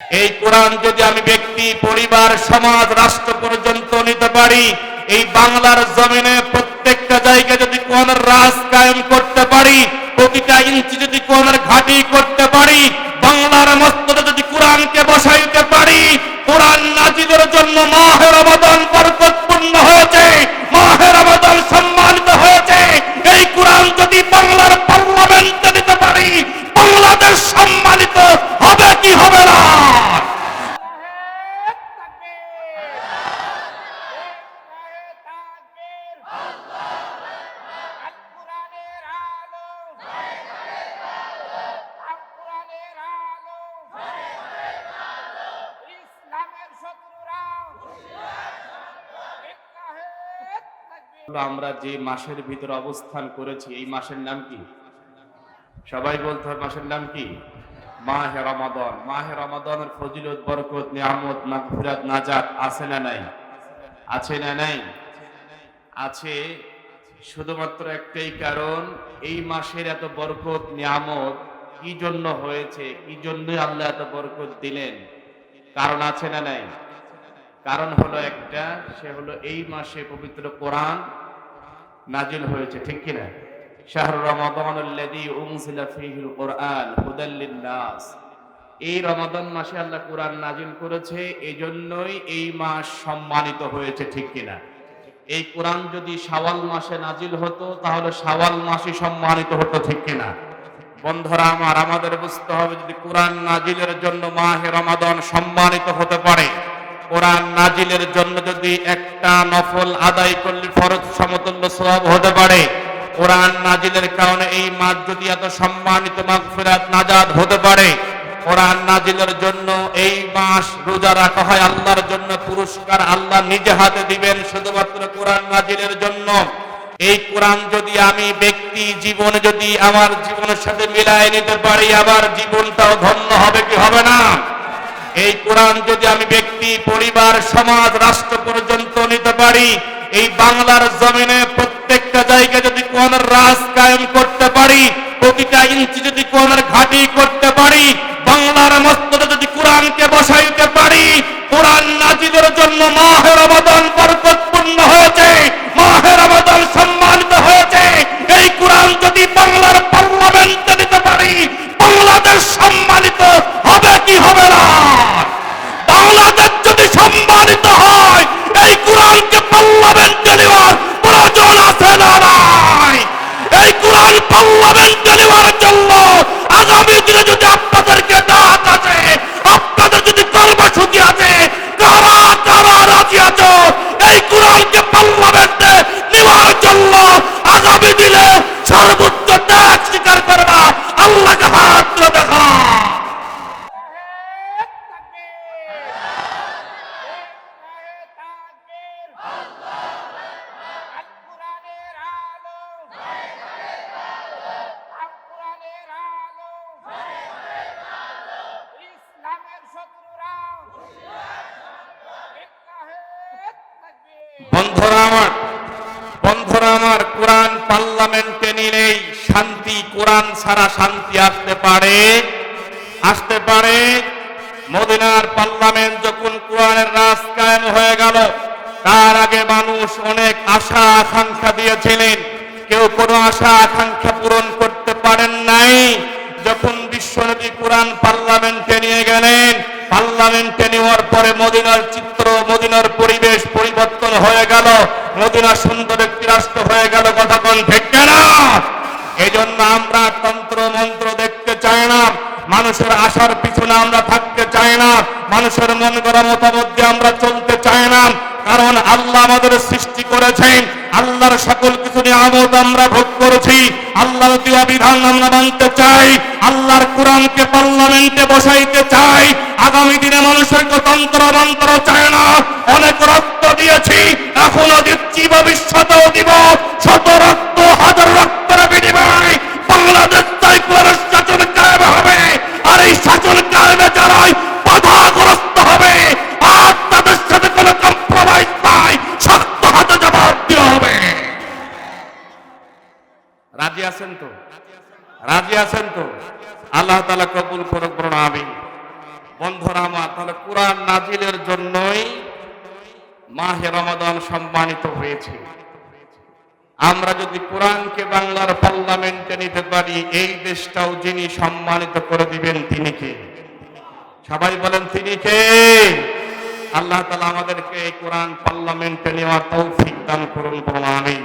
এই কোরআন যদি আমি ব্যক্তি, পরিবার, সমাজ, রাষ্ট্র পর্যন্ত নিতে পারি, এই বাংলার জমিনে প্রত্যেকটা জায়গায় যদি কোরআনের রাজ কায়েম করতে পারি, প্রতিটা ইঞ্চি যদি কোরআনের ঘাঁটি করতে পারি, বাংলার মস্তদে যদি কোরআনকে বসাইতে পারি, কোরআন নাজিদের জন্য মাহের রমাদান আমরা যে মাসের ভিতর অবস্থান করেছি, এই মাসের নাম কি? সবাই বলতে হবে মাসের নাম কি? মাহে রমাদন। মাহে রমাদনের ফজিলত, বরকত, নিয়ামত, মাগফিরাত, নাজাত আছে না নাই? আছে না নাই? আছে। শুধুমাত্র একটাই কারণ, এই মাসের এত বরকত, নিয়ামত কি জন্য হয়েছে? কি জন্যই আল্লাহ এত বরকত দিলেন? কারণ আছে না নাই? কারণ হলো একটা, সে হলো এই মাসে পবিত্র কোরআন নাজিল হয়েছে, ঠিক কিনা? শাহর রমাদান আল্লাযী উনজিলা ফীহিল কোরআন হুদাল এই রমাদান মাসে আল্লাহ কোরআন নাজিল করেছে, এজন্যই এই মাস সম্মানিত হয়েছে, ঠিক কিনা? এই কোরআন যদি শাওয়াল মাসে নাজিল হতো, তাহলে শাওয়াল মাসই সম্মানিত হতো, ঠিক কিনা? বন্ধুরা আমার, আমাদের বুঝতে হবে যদি কোরআন নাজিলের জন্য মাহে রমাদান সম্মানিত হতে পারে কোরআন নাজিলের জন্য যদি একটা নফল আদায় করলে ফরজ সমতুল্য সওয়াব হতে পারে। কোরআন নাজিলের কারণে এই মাস যদি এত সম্মানিত মাগফিরাত নাজাত হতে পারে, কোরআন নাজিলের জন্য এই মাস রোজা রাখা হয় আল্লাহর জন্য, পুরস্কার আল্লাহ নিজে হাতে দিবেন শুধুমাত্র কোরআন নাজিলের জন্য। এই কোরআন যদি আমি ব্যক্তি জীবনে যদি আমার জীবনের সাথে মিলায় নিতে পারি আবার জীবনটাও ধন্য হবে কি হবে না? এই কোরআন যদি আমি ব্যক্তি, পরিবার, সমাজ, রাষ্ট্র পর্যন্ত নিতে পারি, এই বাংলার জমিনে প্রত্যেকটা জায়গায় যদি কোরআনের রাজ কায়েম করতে পারি, প্রতিটা ইঞ্চি যদি কোরআনের ঘাঁটি করতে পারি, বাংলার মস্তরে যদি কোরআনকে বসাইতে পারি, কোরআন নাজিদের জন্য মাহের অবদান বরকতপূর্ণ বন্ধুরা আমার বন্ধুরা আমার, কোরআন পার্লামেন্টে নিলেই শান্তি, কোরআন ছাড়া শান্তি আসতে পারে? আসতে পারে? মদিনার পার্লামেন্ট যখন কোরআনের রাজ কায়েম হয়ে গেল, তার আগে মানুষ অনেক আশা আকাঙ্ক্ষা দিয়েছিলেন। কেউ কোনো আশা আকাঙ্ক্ষা পূরণ করতে পারেন নাই। যখন বিশ্বনবী কোরআন পার্লামেন্টে নিয়ে গেলেন, পার্লামেন্টে নেওয়ার পরে মদিনার মদিনার পরিবেশ পরিবর্তন হয়ে গেল। মদিনা সুন্দর একটি রাষ্ট্র হয়ে গেল, কথা বল ঠিক না জন্য আমরা তন্ত্র, মন্ত্র দেখতে চাই না। মানুষের আশার পিছনে আমরা থাকতে চাই না। মানুষের মন করা মতামত আমরা চলতে চাই না। কারণ আল্লাহ আমাদের সৃষ্টি করেছেন। আল্লাহর সকল কিছু নিয়ামত আমরা ভোগ করেছি। আল্লাহর দেওয়া বিধান আমরা মানতে চাই। আল্লাহর কোরআনকে পার্লামেন্টে বসাইতে চাই। আগামী দিনে মানুষের তন্ত্র মন্ত্র চায় না। অনেক রক্ত দিয়েছি। এখনও দিচ্ছি ভবিষ্যতেও দিব। শত রক্ত, হাজার রক্তের বিনিময় বাংলাদেশ তাই কোরআনের শাসন কায়েম হবে। আর এই শাসন কায়েমে রাজি আছেন তো? রাজি আছেন তো? আল্লাহ তালা কবুল করুক প্রণামী বন্ধুরা আমার, তাহলে কোরআন নাজিলের জন্যই মাহে রমাদান সম্মানিত হয়েছে। আমরা যদি কোরআনকে বাংলার পার্লামেন্টে নিতে পারি, এই দেশটাও যিনি সম্মানিত করে দিবেন, তিনি কে? সবাই বলেন, তিনি কে? আল্লাহ তালা আমাদেরকে এই কোরআন পার্লামেন্টে নেওয়ার তৌফিক দান করুন আমিন।